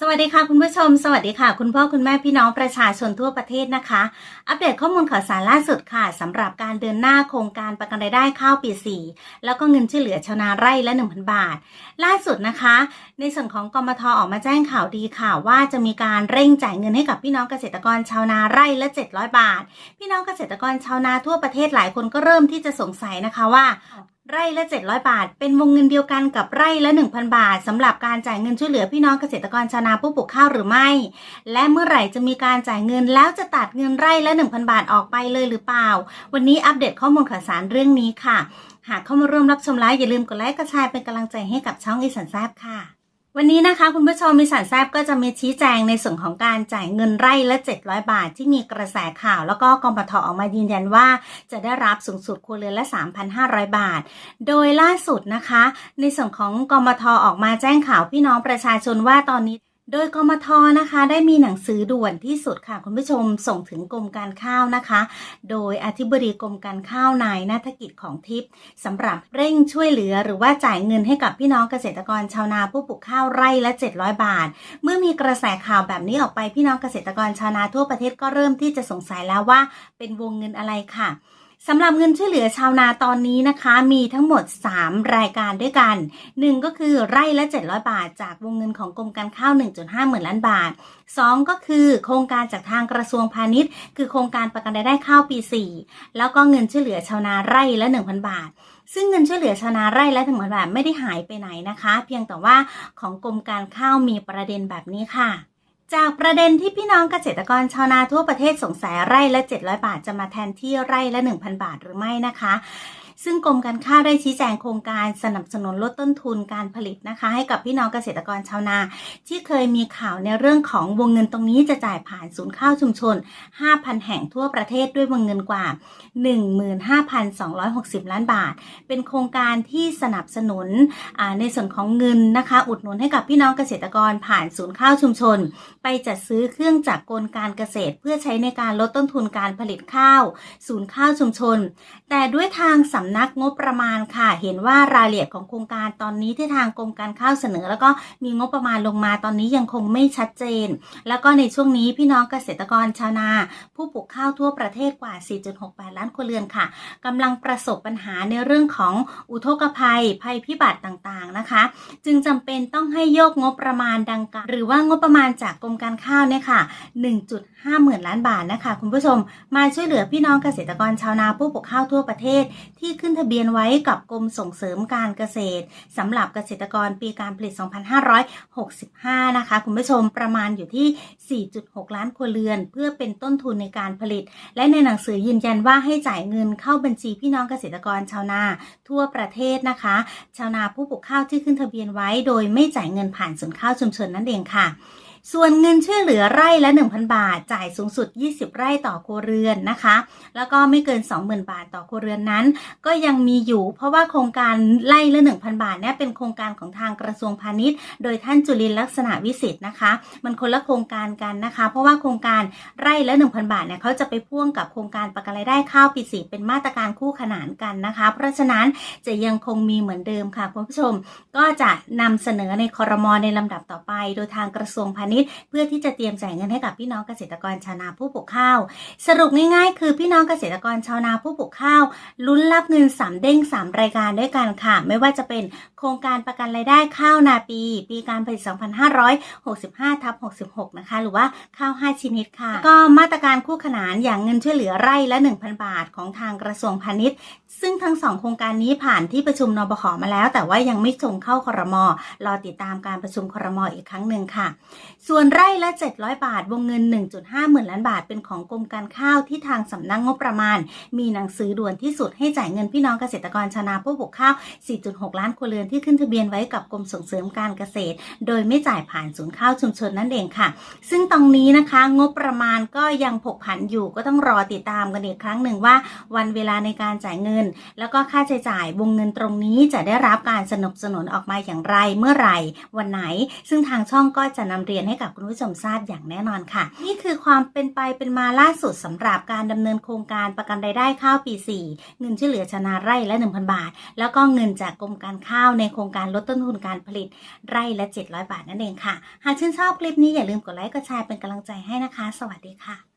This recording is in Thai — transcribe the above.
สวัสดีค่ะคุณผู้ชม สวัสดีค่ะ คุณพ่อคุณแม่พี่น้องประชาชนทั่วประเทศนะคะ อัปเดตข้อมูลข่าวสารล่าสุดค่ะสำหรับการเดินหน้าโครงการประกันรายได้ข้าวปี 4 แล้วก็เงินช่วยเหลือชาวนาไร่ละ 1,000 บาท ล่าสุดนะคะ ในส่วนของกมทออกมาแจ้งข่าวดีค่ะ ว่าจะมีการเร่งจ่ายเงินให้กับพี่น้องเกษตรกรชาวนาไร่ละ 700 บาท พี่น้องเกษตรกรชาวนาทั่วประเทศหลายคนก็เริ่มที่จะสงสัยนะคะว่า ไร่ละ 700 บาท เป็นวงเงินเดียวกันกับไร่ละ 1,000 บาทสำหรับการจ่ายเงินช่วยเหลือพี่น้องเกษตรกรชาวนาผู้ปลูกข้าวหรือไม่ และเมื่อไหร่จะมีการจ่ายเงินแล้วจะตัดเงินไร่ละ 1,000 บาทออกไปเลยหรือเปล่า วันนี้อัปเดตข้อมูลข่าวสารเรื่องนี้ค่ะ หากเข้ามาร่วมรับชมไลฟ์อย่าลืมกดไลค์กระชายเป็นกำลังใจให้กับช่องอีสันแซบค่ะ วันนี้นะคะคุณผู้ชมมีสารแซบก็จะมีชี้แจงในส่วนของการจ่ายเงินไร่ละ 700 บาท ที่มีกระแสข่าว แล้วก็กองปทออกมายืนยันว่า จะได้รับสูงสุดครัวเรือนละ 3,500 บาท โดยล่าสุดนะคะ ในส่วนของกองปทออกมาแจ้งข่าวพี่น้องประชาชนว่าตอนนี้ โดยกมทนะคะได้มีหนังสือด่วนที่สุดค่ะคุณผู้ชมส่งถึงกรมการข้าวนะคะ โดยอธิบดีกรมการข้าวนายนาถกิจของทิพย์สำหรับเร่งช่วยเหลือหรือว่าจ่ายเงินให้กับพี่น้องเกษตรกรชาวนาผู้ปลูกข้าวไร่ละ 700 บาท เมื่อมีกระแสข่าวแบบนี้ออกไปพี่น้องเกษตรกรชาวนาทั่วประเทศก็เริ่มที่จะสงสัยแล้วว่า เป็นวงเงินอะไรค่ะ สำหรับเงินช่วยเหลือชาวนาตอนนี้นะคะ มีทั้งหมด 3 รายการด้วยกัน 1 ก็คือไร่ละ 700 บาท จากวงเงินของกรมการข้าว 1.5 หมื่นล้านบาท 2 ก็คือโครงการจากทางกระทรวงพาณิชย์ คือโครงการประกันรายได้ข้าวปี 4 แล้วก็เงินช่วยเหลือชาวนาไร่ละ 1,000 บาทซึ่งเงินช่วยเหลือชาวนาไร่ละถึงพันบาทไม่ได้หายไปไหนนะคะ เพียงแต่ว่าของกรมการข้าวมีประเด็นแบบนี้ค่ะ จากประเด็นที่พี่น้องเกษตรกรชาวนาทั่วประเทศสงสัยไร่ละ 700 บาทจะมาแทนที่ไร่ละ 1,000 บาทหรือไม่นะคะ ซึ่งกรมการข้าวได้ชี้แจงโครงการสนับสนุนลดต้นทุนการผลิตนะคะ ให้กับพี่น้องเกษตรกรชาวนา ที่เคยมีข่าวในเรื่องของวงเงินตรงนี้จะจ่ายผ่านศูนย์ข้าวชุมชน 5,000 แห่งทั่วประเทศด้วยวงเงินกว่า 15,260 ล้านบาท เป็นโครงการที่สนับสนุนในส่วนของเงินนะคะ อุดหนุนให้กับพี่น้องเกษตรกรผ่านศูนย์ข้าวชุมชน ไปจัดซื้อเครื่องจักรกลการเกษตร เพื่อใช้ในการลดต้นทุนการผลิตข้าว ศูนย์ข้าวชุมชน แต่ด้วยทางสำำนักงบประมาณค่ะ เห็นว่ารายละเอียดของโครงการตอนนี้ที่ทางกรมการข้าวเสนอ แล้วก็มีงบประมาณลงมาตอนนี้ยังคงไม่ชัดเจน แล้วก็ในช่วงนี้พี่น้องเกษตรกรชาวนา ผู้ปลูกข้าวทั่วประเทศกว่า 4.68 ล้านครัวเรือนค่ะกำลังประสบปัญหาในเรื่องของอุทกภัย ภัยพิบัติต่างๆนะคะ จึงจำเป็นต้องให้โยกงบประมาณดังกล่าวหรือว่างบประมาณจากกรมการข้าวเนี่ยค่ะ 1.5 หมื่นล้านบาทนะคะ คุณผู้ชมมาช่วยเหลือพี่น้องเกษตรกรชาวนาผู้ปลูกข้าวทั่วประเทศที่ขึ้นทะเบียนไว้กับกรมส่งเสริมการเกษตรสำหรับเกษตรกรปีการผลิต 2565 นะคะ คุณผู้ชมประมาณอยู่ที่ 4.6 ล้านครัวเรือน เพื่อเป็นต้นทุนในการผลิต และในหนังสือยืนยันว่าให้จ่ายเงินเข้าบัญชีพี่น้องเกษตรกรชาวนา ทั่วประเทศนะคะ ชาวนาผู้ปลูกข้าวที่ขึ้นทะเบียนไว้ โดยไม่จ่ายเงินผ่านศูนข้าวชุมชนนั่นเองค่ะ ส่วนเงินช่วยเหลือไร่ละ 1,000 บาท จ่ายสูงสุด 20 ไร่ต่อครัวเรือนนะคะ แล้วก็ไม่เกิน 20,000 บาทต่อครัวเรือนนั้น ก็ยังมีอยู่ เพราะว่าโครงการไร่ละ 1,000 บาทเนี่ยเป็นโครงการของทางกระทรวงพาณิชย์ โดยท่านจุลินลักษณะวิสิทธิ์นะคะ มันคนละโครงการกันนะคะ เพราะว่าโครงการไร่ละ 1,000 บาทเนี่ยเขาจะไปพ่วงกับโครงการประกันรายได้ข้าวปีสีเป็นมาตรการคู่ขนานกันนะคะ เพราะฉะนั้นจะยังคงมีเหมือนเดิมค่ะคุณผู้ชม ก็จะนำเสนอในคอรมอในลำดับต่อไป โดยทางกระทรวงพาณิชย์เพื่อที่จะเตรียมจ่ายเงินให้กับพี่น้องเกษตรกรชาวนาผู้ปลูกข้าว สรุปง่ายๆ คือพี่น้องเกษตรกรชาวนาผู้ปลูกข้าวลุ้นรับเงิน3เด้ง3รายการด้วยกันค่ะ ไม่ว่าจะเป็นโครงการประกันรายได้ข้าวนาปี ปีการผลิต 2565ทับ66 นะคะ หรือว่าข้าว 5 ชนิดค่ะ ก็มาตรการคู่ขนานอย่างเงินช่วยเหลือไร่ละ 1,000 บาทของทางกระทรวงพาณิชย์ ซึ่งทั้งสองโครงการนี้ผ่านที่ประชุมนบขมาแล้ว แต่ว่ายังไม่ส่งเข้าครมรอติดตามการประชุมครมอีกครั้งหนึ่งค่ะส่วนไร่ละ 700 บาท วงเงิน 1.5 หมื่นล้านบาท เป็นของกรมการข้าวที่ทางสำนักงบประมาณ มีหนังสือด่วนที่สุดให้จ่ายเงินพี่น้องเกษตรกรชาวนาผู้ปลูกข้าว 4.6 ล้านครัวเรือนที่ขึ้นทะเบียนไว้กับกรมส่งเสริมการเกษตร โดยไม่จ่ายผ่านศูนย์ข้าวชุมชนนั่นเองค่ะ ซึ่งตรงนี้นะคะงบประมาณก็ยังผกผันอยู่ก็ต้องรอติดตามกันอีกครั้งหนึ่งว่า วันเวลาในการจ่ายเงิน แล้วก็ค่าใช้จ่ายวงเงินตรงนี้จะได้รับการสนับสนุนออกมาอย่างไรเมื่อไหร่วันไหน ซึ่งทางช่องก็จะนำเรียนให้กับคุณผู้ชมทราบอย่างแน่นอนค่ะ นี่คือความเป็นไปเป็นมาล่าสุดสำหรับการดำเนินโครงการประกันรายได้ข้าวปี 4 เงินช่วยเหลือชนาไร่ละ 1,000 บาท แล้วก็เงินจากกรมการข้าวในโครงการลดต้นทุนการผลิตไร่ละ 700 บาทนั่นเองค่ะ หากชื่นชอบคลิปนี้อย่าลืมกดไลค์กดแชร์เป็นกำลังใจให้นะคะ สวัสดีค่ะ